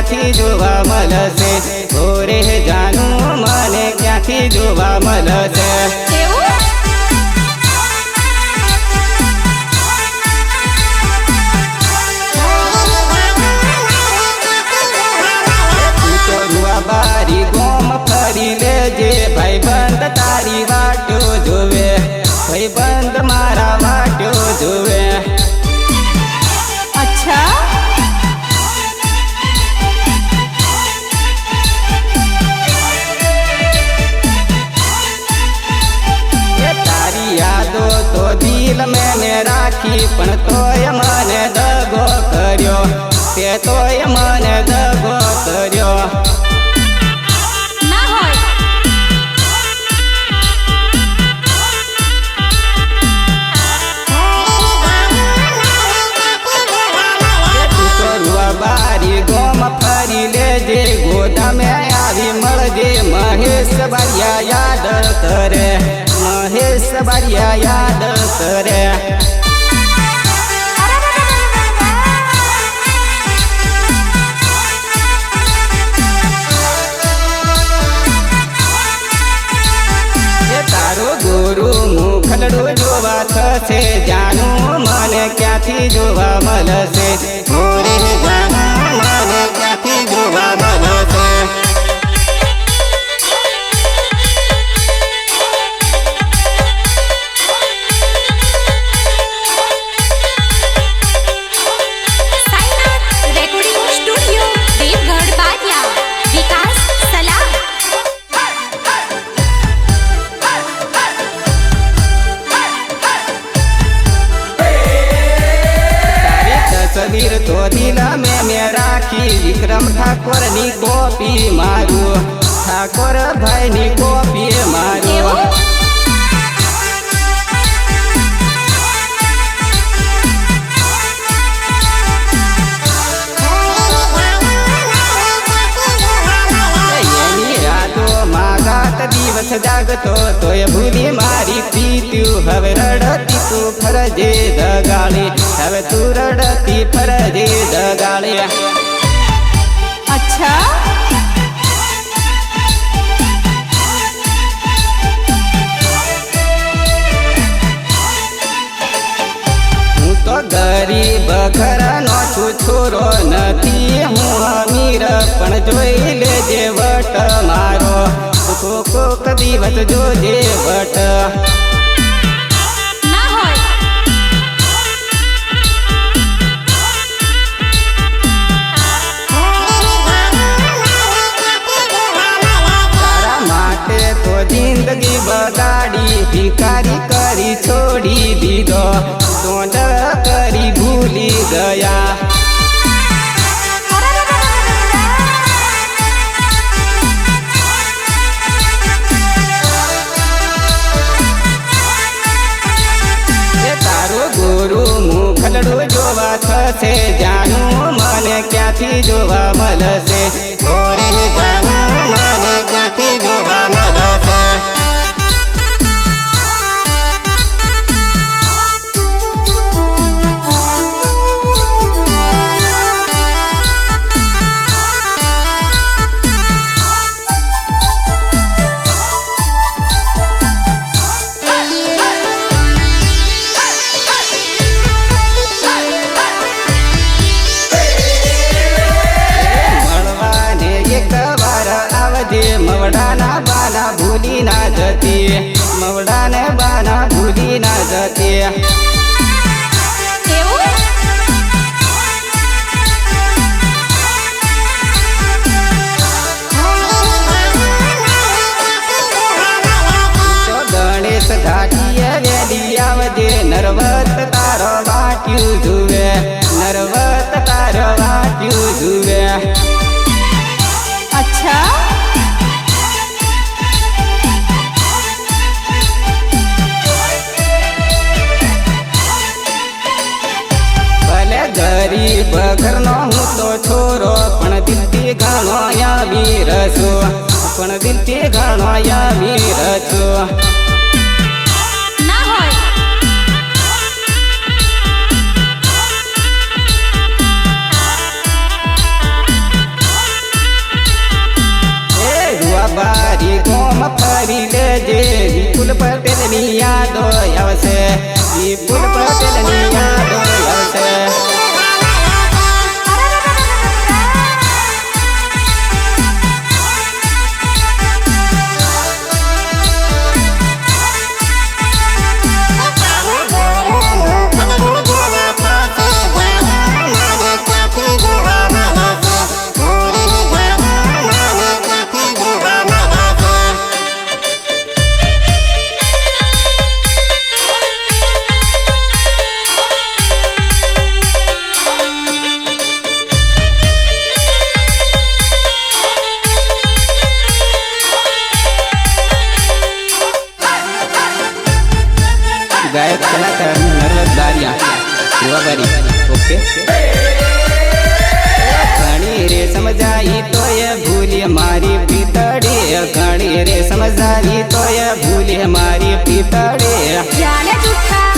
ક્યાંથી જોવા મળશે ઓરે જાનું મને ક્યાંથી જોવા મળશે એવું તું તો રૂવાબારી ગોમ ફરી લેજે ભાઈબંધ તારી વાટો જોવે ભાઈબંધ મારા વાટો જોવે પણ તોય મને દગો કર્યો તે તોય મને દગો કર્યો ના હોય એ તું તો રૂવાબારી ગોમ ફરી લેજે ગોદામે આવી મળજે મહેશ બારિયા યાદ કરે મહેશ બારિયા યાદ કરે જોવા થશે જાનું મને ક્યાંથી જોવા મળશે ઠાકોરની કોપી મારું. ઠાકોર ભાઈ ની કોપી મારું. દિવસ જાગતો તોય ભૂલી મારી પીત્યું હવે રડતી તું ફરજે દગાળી હવે તું રડતી ફરજે દગાળી અચ્છા. હું તો ગરીબ ઘરનો છું, છોરો નથી, હું અમીર, પણ જોઈ લેજે વટ મારો. કોક દિવસ જોજે વટ. ભિખારી કરી છોડી દીધો સોંડ કરી ભૂલી ગયા. જોવા થશે જાનું મને ક્યાંથી જોવા મળશે? આવજે મવડાના બાના ભૂલી ના જતી, મવડાને બાના ભૂલી ના જતી ગણેશ ઘાટીએ વેલી નરવત તારો વાટ્યું જુએ, નરવત તારો વાટ્યું જુએ. પણ દિલથી ઘણાયા વીર છો રૂઆબારી ગોમ ફરી લેજે. વિપુલ પટેલની યાદો આવશે. વિપુલ પટેલની યાદો આવશે. ઘણી તો એ ભૂલે મારી પીતળી જાને જુઠ્ઠા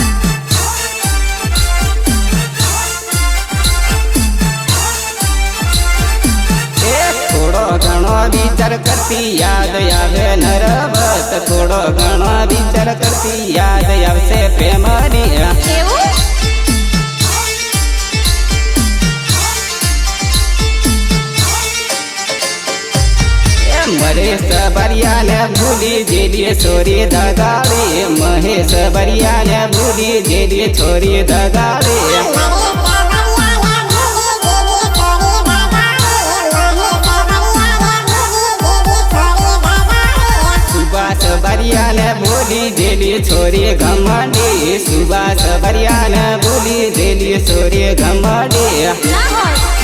થોડો ઘણો વિચાર કરતી યાદ આવે નરવત થોડો ઘણો વિચાર કરતી યાદ આવશે પ્રેમની એવું मरे सबरियाल भूली जेडी छोरी दगावे महेश बरियाल, भूली जेडी छोरी दगावे बरियाल, भूली जेली छोरी घमंडी। सुभाष बरियाल, भूली जेली छोरी घमंडी।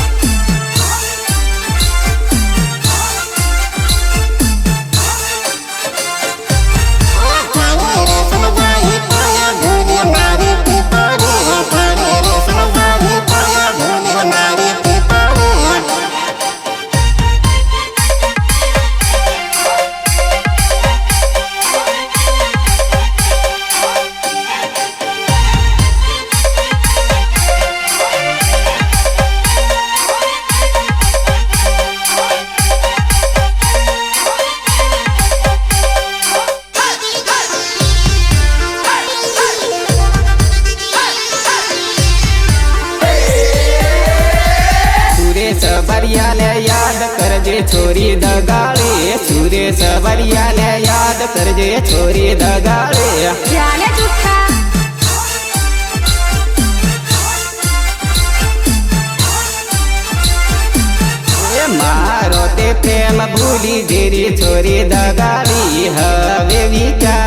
બરિયાને યાદ કરજે છોરી દગાડે સુરેશ બરિયાને યાદ કરજે છોરી દગાડે જાને જુઠ્ઠા એ મારો તે પ્રેમ ભૂલી જેરી છોરી દગાડી હવે વિચાર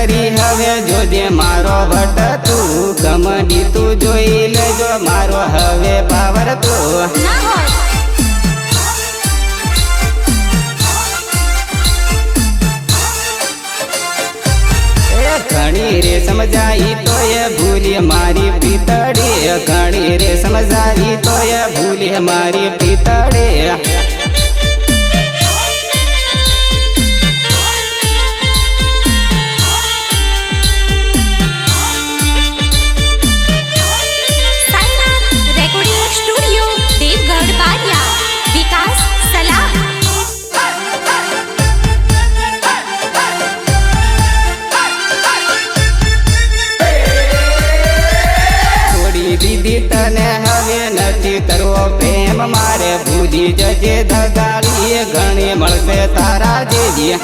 કરી હવે જોજે મારો વટ તું ગમડી તું જોઈ લેજો મારો હવે પાવર તું ના હોય એ ઘણી રે સમજાઈ તોય ભૂલી મારી પીતળી ઘણી રે સમજાઈ તોય ભૂલી મારી પીતળી दिए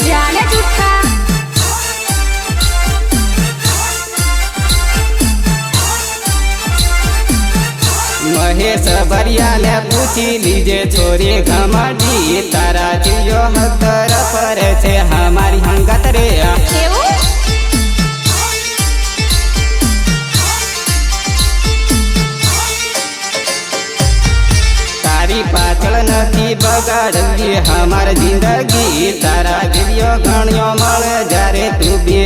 महेश बरिया ले पूछी लीजे छोरी घमटी तारा दियो हतर पर से हमारी हंगत रे। પાછળ નથી બગાડવી હમાર જિંદગી. તારા ગીરીઓ ગણ્યો મળે જ્યારે તું બે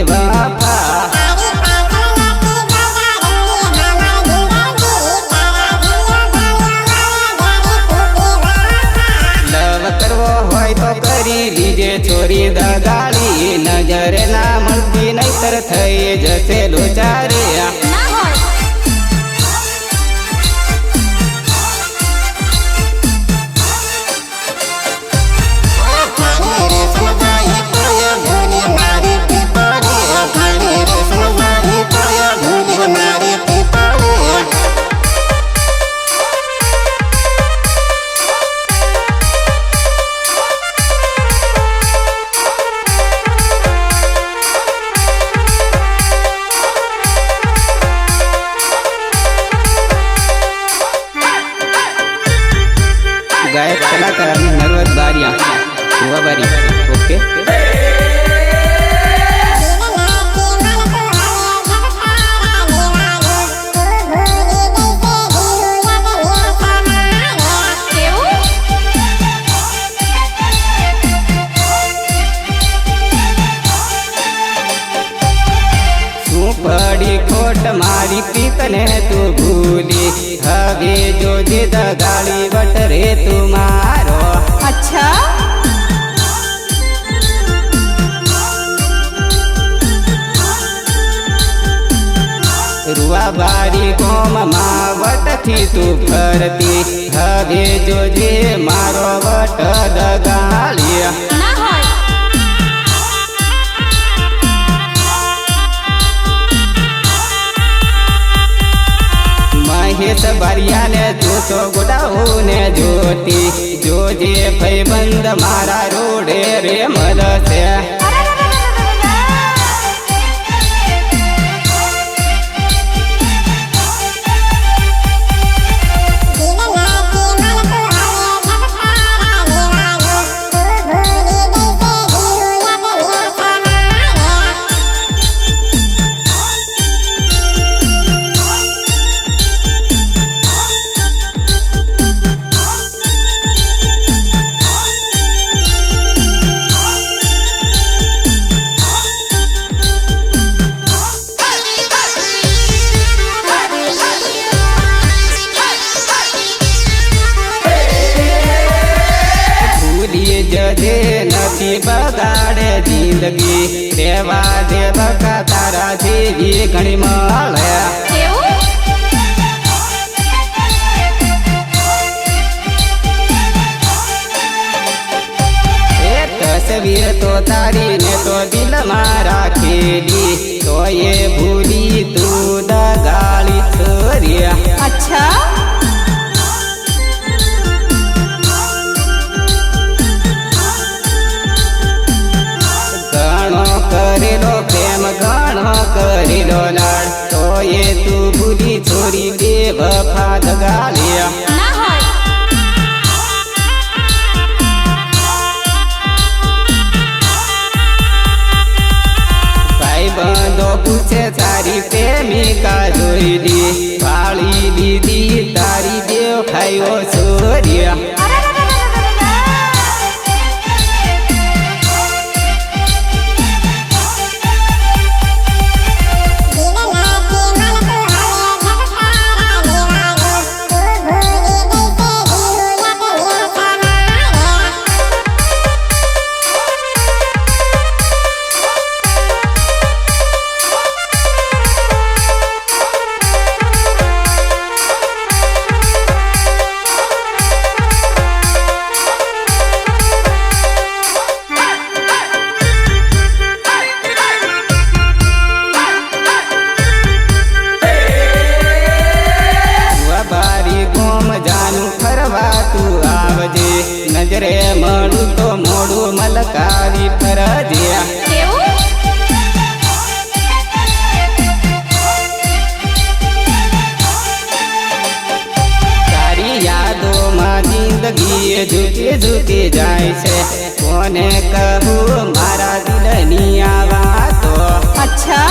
લીજે છોરી દગાડી. નજરે ના મળતી નહીતર થઈ જશે લોચારે વટથી તું ફરતી. હવે જોજે મારો વટ દગાડ્યા ના હોય. મહેશ બારિયાને તું તો ગોડાઓને જોતી. જોજે ભાઈબંધ મારા રોડે રે મળશે. જિંદગી રેવા દે બકા તારા જેવી ઘણી મળે એવું એ તસવીર તો તારી ને તો દિલમાં રાખેલી તો એ ભૂલી તું દગાળી છોર્યા અચ્છા વફા જગાલ્યા બંધો પૂછે તારી પ્રેમિકા જોઈ દી વાળી દીદી તારી દેવ ખાયો છોર્યા ज़िंदगी झुके झुके जाए से कोने कहू मारा दिलनिया तो अच्छा।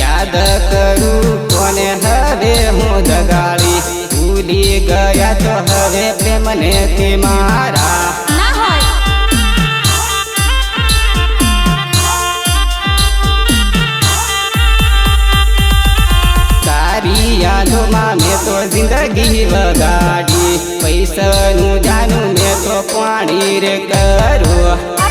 याद करू कोने हवे हूँ जगाड़ी भूली गया तो हवे प्रेम ने मारा। જિંદગી વગાડી પૈસાનું જાનું મેં તો પાણી રે કરું.